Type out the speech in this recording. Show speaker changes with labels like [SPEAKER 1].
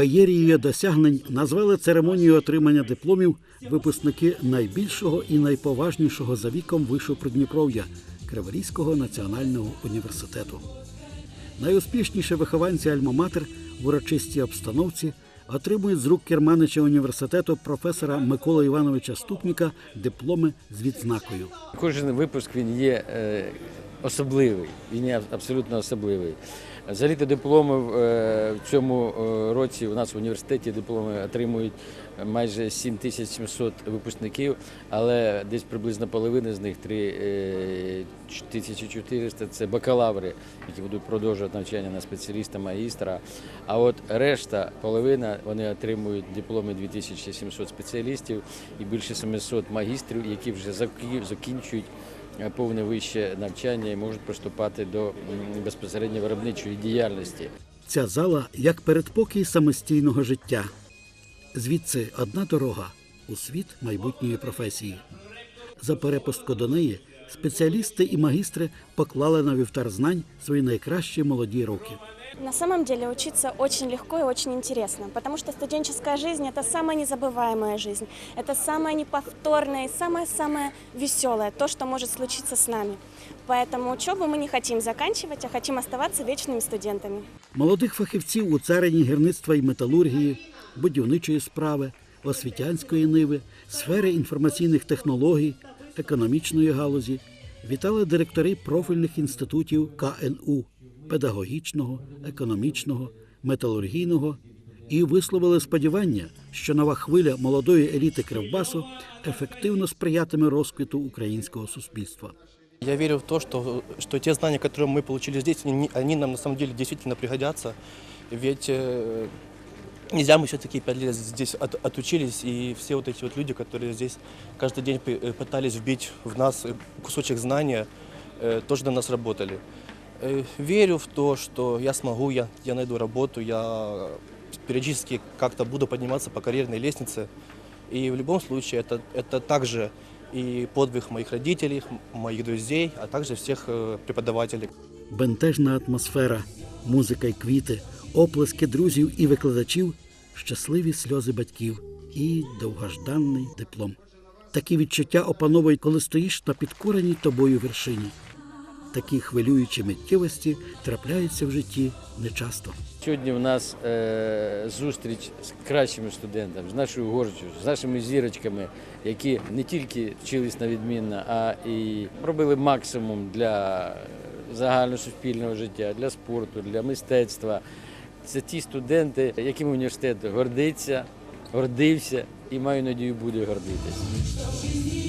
[SPEAKER 1] Феєрією досягнень назвали церемонію отримання дипломів випускники найбільшого і найповажнішого за віком вишу Придніпров'я Криворізького національного університету. Найуспішніші вихованці Альма-Матер в урочистій обстановці отримують з рук керманича університету професора Миколи Івановича Ступніка дипломи з відзнакою.
[SPEAKER 2] Кожен випуск він є е, особливий, він є абсолютно особливий. Взагалі дипломи е, в цьому е, році у нас в університеті дипломи отримують майже 7700 випускників, але десь приблизно половина з них 3400 – це бакалаври, які будуть продовжувати навчання на спеціаліста магістра. А от решта, половина, вони отримують дипломи 2700 спеціалістів і більше 700 магістрів, які вже закінчують е, повне вище навчання і можуть приступати до безпосередньо виробничої діяльності.
[SPEAKER 1] Ця зала як передпокій самостійного життя. Звідси одна дорога у світ майбутньої професії. За перепустку до неї спеціалісти і магістри поклали на вівтар знань свої найкращі молоді роки.
[SPEAKER 3] На самом деле учиться очень легко и очень интересно, потому что студенческая жизнь – это самая незабываемая жизнь, это самая неповторная и самое-самое веселое, то, что может случиться с нами. Поэтому учебу мы не хотим заканчивать, а хотим оставаться вечными студентами.
[SPEAKER 1] Молодих фахівців у царині гірництва і металургії, будівничої справи, освітянської ниви, сфери інформаційних технологій, економічної галузі вітали директори профільних інститутів КНУ педагогічного, економічного, металургійного і висловили сподівання, що нова хвиля молодої еліти Кривбасу ефективно сприятиме розквіту українського суспільства.
[SPEAKER 4] Я верю в то, что, что те знания, которые мы получили здесь, они, они нам на самом деле действительно пригодятся. Ведь э, нельзя мы все-таки пять лет здесь от- отучились, и все вот эти вот люди, которые здесь каждый день пы- э, пытались вбить в нас э, кусочек знания, э, тоже на нас работали. Э, Верю в то, что я смогу, я, я найду работу, я периодически как-то буду подниматься по карьерной лестнице. И в любом случае это, это также и подвиг моих родителей, м- моих друзей, а также всех э, преподавателей.
[SPEAKER 1] бентежна атмосфера, музика й квіти, оплески друзів і викладачів, щасливі сльози батьків і довгожданий диплом. Такі відчуття опановують, коли стоїш на підкореній тобою вершині. Такі хвилюючі миттєвості трапляються в житті нечасто.
[SPEAKER 2] Сьогодні в нас е, зустріч з кращими студентами, з нашою гордістю, з нашими зірочками, які не тільки вчились на відмінно, а і робили максимум для загальносуспільного життя, для спорту, для мистецтва. Це ті студенти, якими університет гордиться, гордився і маю надію буде гордитися.